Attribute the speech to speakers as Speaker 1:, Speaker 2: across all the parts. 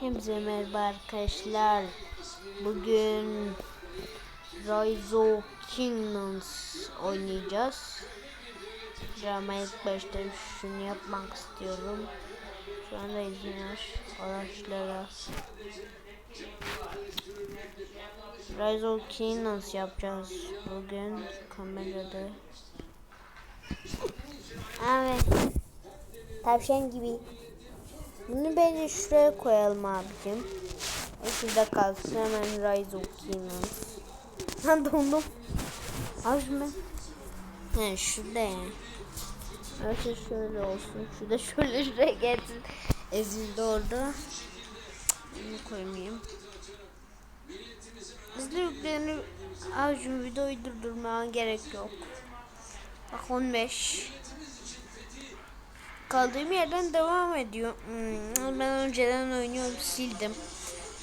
Speaker 1: Hepinize merhaba arkadaşlar. Bugün Rise of Kingdoms oynayacağız. Ama ilk başta şunu yapmak istiyorum. Şu anda izin ver araçlara. Rise of Kingdoms yapacağız bugün kamerada. Evet. Tavşan gibi. Bunu bence şuraya koyalım abicim. O şurada kalsın hemen Rise Kingdoms. Ha dondum. Abicim ben. He şurada yani. Her şöyle olsun. Şurada şöyle şuraya gelsin. Ezildi orada. Bunu koymayayım. Hızlı yüklerini abicim videoyu durdurmaya gerek yok. Bak 15 kaldığım yerden devam ediyor. Hmm, ben önceden oynuyorum sildim.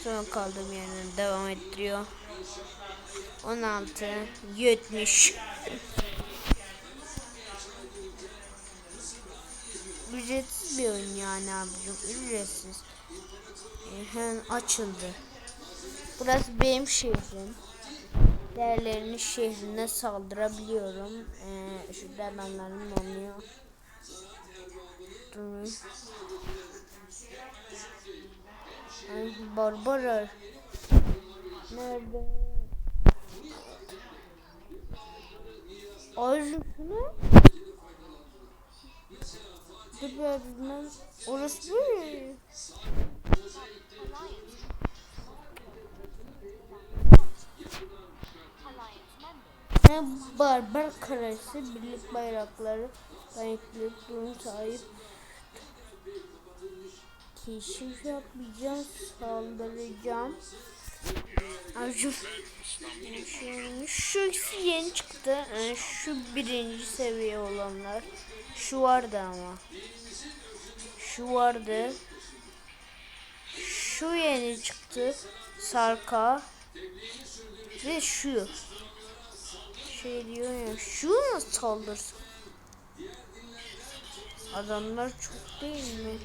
Speaker 1: Sonra kaldığım yerden devam ettiriyor. 16 70 Ücretsiz bir oyun yani abicim ücretsiz. Hemen açıldı. Burası benim şehrim. Değerlerinin şehrine saldırabiliyorum. Ee, şu demenlerim oluyor. Durun. Ay Barbara. Nerede? Ay şunu. Bilmem. Orası böyle. Ne barbar karası birlik bayrakları renkli durum sahip keşif yapacağım saldıracağım. Acım şu, şu ikisi yeni çıktı. Yani şu birinci seviye olanlar. Şu vardı ama. Şu vardı. Şu yeni çıktı. Sarka. Ve şu. Şey diyor ya şu nasıl saldırsın? Adamlar çok değil mi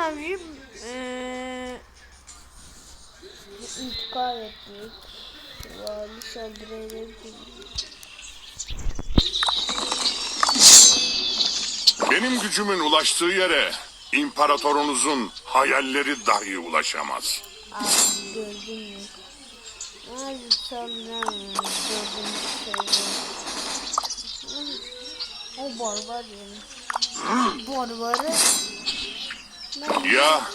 Speaker 1: Abicim ee, intikal etmek vali saldırıyla
Speaker 2: Benim gücümün ulaştığı yere imparatorunuzun hayalleri dahi ulaşamaz.
Speaker 1: Abi gördün mü? Abi saldıramıyorum gördüğünü söylüyorum. O barbar yani. Barbarı
Speaker 2: Ya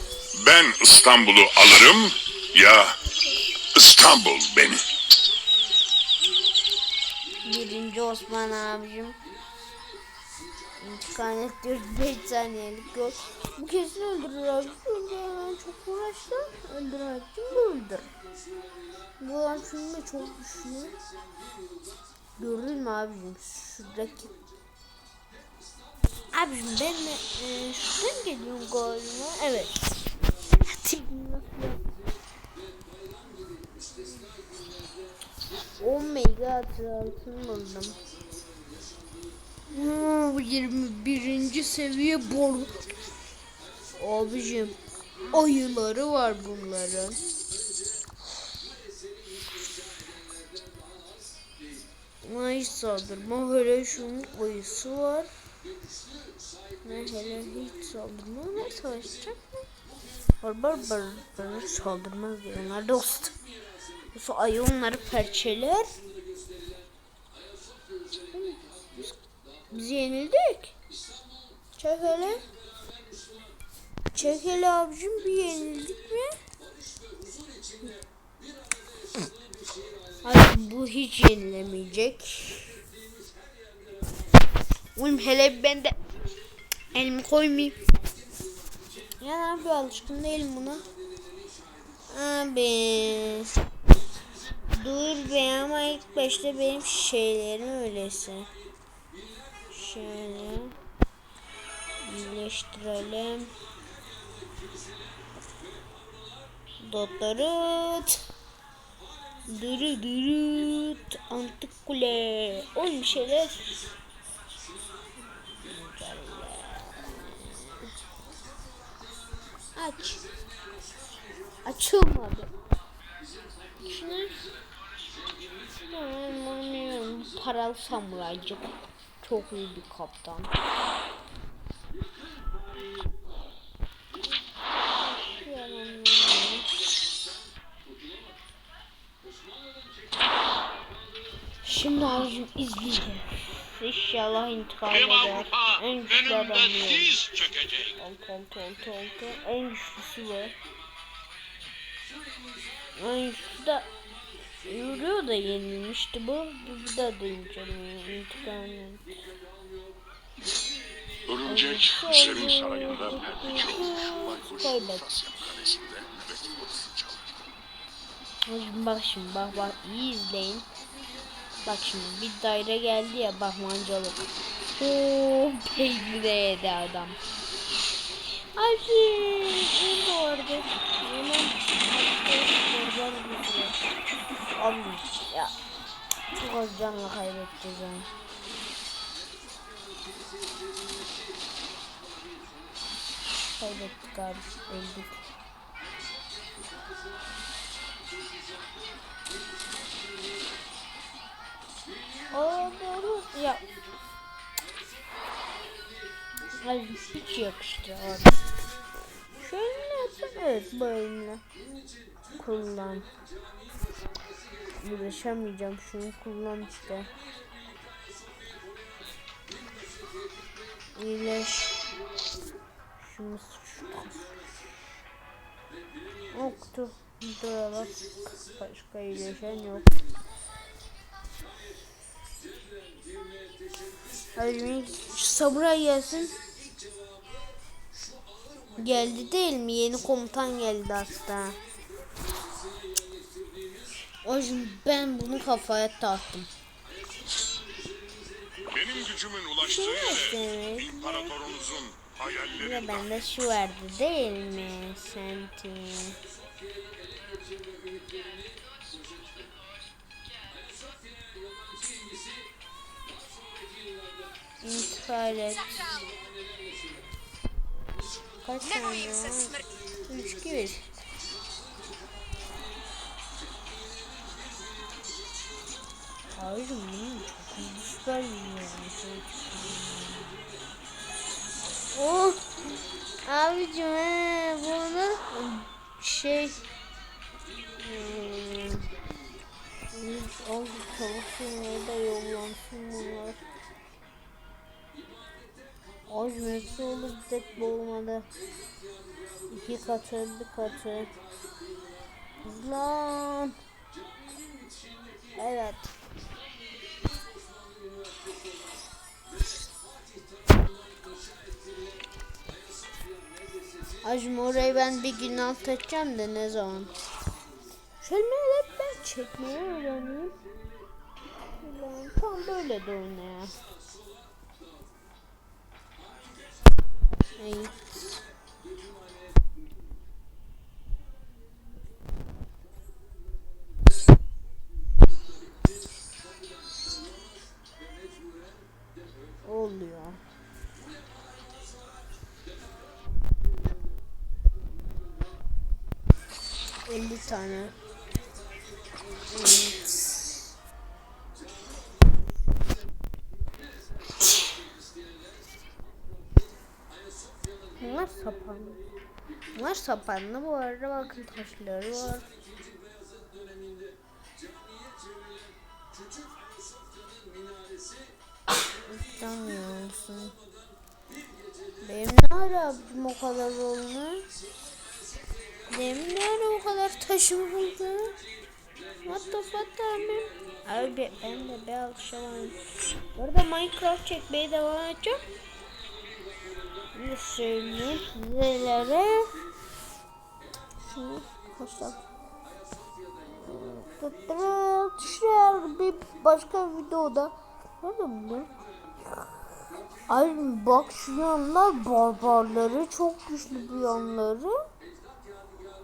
Speaker 2: ben İstanbul'u alırım ya İstanbul beni.
Speaker 1: Birinci Osman abicim. İntikam ediyoruz 5 saniyelik yol. Bu kesin öldürür abi. Çünkü hemen çok uğraştı. Öldürmek için bu öldür. Bu adam şimdi çok güçlü. Gördün mü abicim şuradaki Abicim ben e, şuradan geliyorum galiba. Evet. Oh my god altın buldum. Oo, 21. seviye bol. Abicim ayıları var bunların. Ay saldırma hele şunun ayısı var. Ne hele hiç saldırma ne savaşacak mı? Barbar barbar saldırmaz diyor. Onlar dost. Yoksa ayı onları perçeler. Biz, biz yenildik. Çek hele. Çek hele abicim bir yenildik mi? Abi bu hiç yenilemeyecek. Oğlum hele ben de elimi koymayayım. Ya abi alışkın değilim buna. Abi. Dur be ama ilk başta benim şeylerim öyleyse. Şöyle. Birleştirelim. Dotları. Dürü dürüt. Antik kule. Bir şeyler. Aç. Açılmadı. Şunu Aman paralı samuraycık. Çok iyi bir kaptan. Şimdi abicim izleyeceğiz. İnşallah intikam eder. En güçlü adam Altı altı altı altı. En güçlüsü var. En güçlüsü de Euro da yenilmişti bu. Bu deneyeceğim ya. İntikam.
Speaker 2: Örümcek senin sarayında perde çalmış. Baykuş kalesinde nöbet çalmış.
Speaker 1: Şimdi bak şimdi bak bak iyi izleyin. Bak şimdi bir daire geldi ya bak mancalık. Oo peyni de yedi adam. Abi ya çok az canla kaybedeceğiz yani. Kaybettik abi öldük. Aa doğru. Ya. Ay hiç yakıştı abi. Evet böyle. Kullan. Uğraşamayacağım şunu kullan işte. İyileş. Şunu şurada. Yoktu. Buraya. Başka iyileşen yok. Hadi şu samuray gelsin. Geldi değil mi? Yeni komutan geldi hatta. O yüzden ben bunu kafaya taktım.
Speaker 2: Benim gücümün ulaştığı yere
Speaker 1: demek.
Speaker 2: imparatorunuzun hayalleri
Speaker 1: Ve bende şu vardı değil mi? Sentin. İntihar et. Kaç tane var? Üç gibi. Hayır bunun çok iyi süper bir Oh! Abicim he, bunu şey hmm, oldu tavuk de yollansın bunlar. Abicim hepsi olur bir tek bu olmadı. İki katı bir katı. Lan. Evet. Acım orayı ben bir gün alt edeceğim de ne zaman? Şöyle hep ben çekmeyi öğreneyim. Tam böyle de oyna. Evet. Oluyor. Elli tane. Bunlar sapanlı. Bunlar sapanlı bu arada bakın taşları var. İstemiyor musun? Benim ne ara o kadar olmuş? Benim ne ara o kadar taşım oldu? What the fuck abi? Abi ben de bir alışamadım. Bu arada Minecraft çekmeye devam edeceğim. Bir söyleyeyim sizlere. Şunu koşalım. Tutturul bir başka videoda. Nerede bu? Ay bak şu yanlar barbarları çok güçlü bu yanları.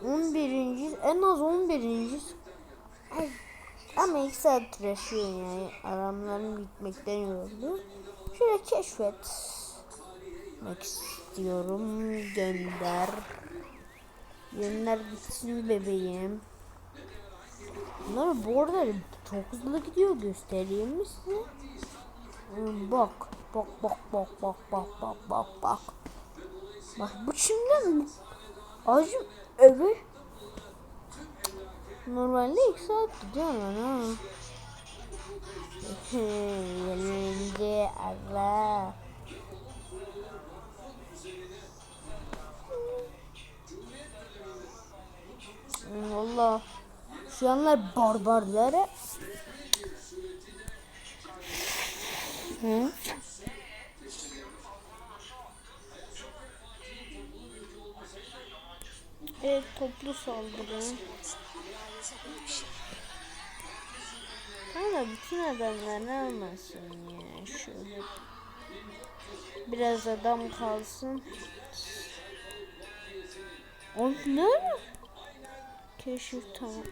Speaker 1: 11. en az 11. Ay, ama ilk saat yani. Aramların bitmekten yoruldu. Şöyle keşfet. Demek istiyorum. Gönder. Yeniler bitsin bebeğim. Bunlar bu arada çok hızlı gidiyor göstereyim mi size? Hmm, Bak bak bak bak bak bak bak bak bak. Bak bu şimdi acım öbür Normalde 2 saat gidiyor lan ha. Yenildi Allah. Valla şu anlar barbarları Hı? Evet toplu saldırı. Ama bütün adamlar ne almasın ya şöyle. Biraz adam kalsın. O ne? Keşif tamam.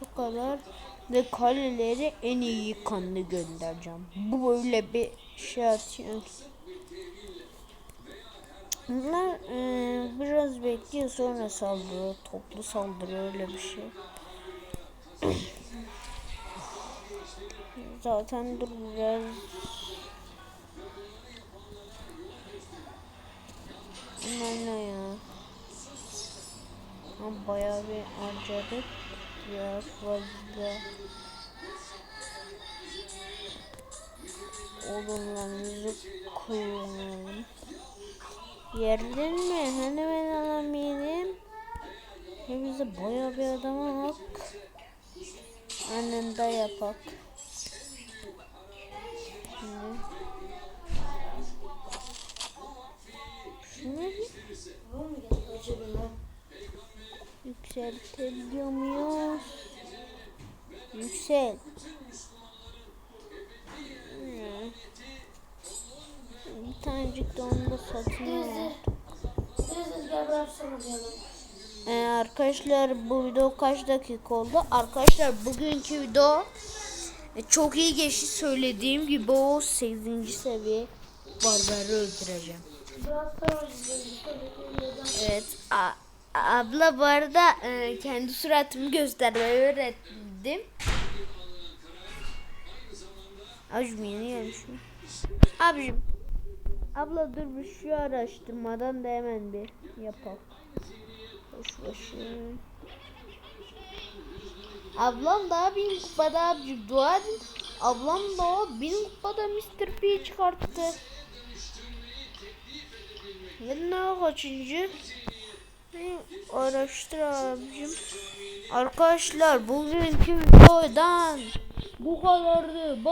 Speaker 1: Bu kadar ve kaleleri en iyi kanlı göndereceğim. Bu böyle bir şey atıyor. Bunlar eee, biraz bekliyor sonra saldırıyor. Toplu saldırı öyle bir şey. Zaten dur biraz Bunlar ne ya? Ha, bayağı bir harcadık. Ya fazla. Odunlarımızı kullanalım. Yerdin mi? Hani ben alamayayım? Ya bize bayağı bir adama bak. Anında yapak. Şimdi. Şunu bir yükseltebiliyor muyuz? Yüksel. Hmm. Bir tanecik de onu da satın alalım. Ee, arkadaşlar bu video kaç dakika oldu? Arkadaşlar bugünkü video e, çok iyi geçti söylediğim gibi o 8. seviye barbarı öldüreceğim. Evet. A- abla bu arada e, kendi suratımı göstermeyi öğrettim. Abicim yeni gelmişim. Abicim. Abla dur bir şu araştırmadan da hemen bir yapalım. Boş başım. Ablam daha bin kupada abicim dua edin. Ablam da bin kupada Mr. P çıkarttı. Ve ne kaçıncı? Araştır abicim. Arkadaşlar bugünkü videodan bu kadardı.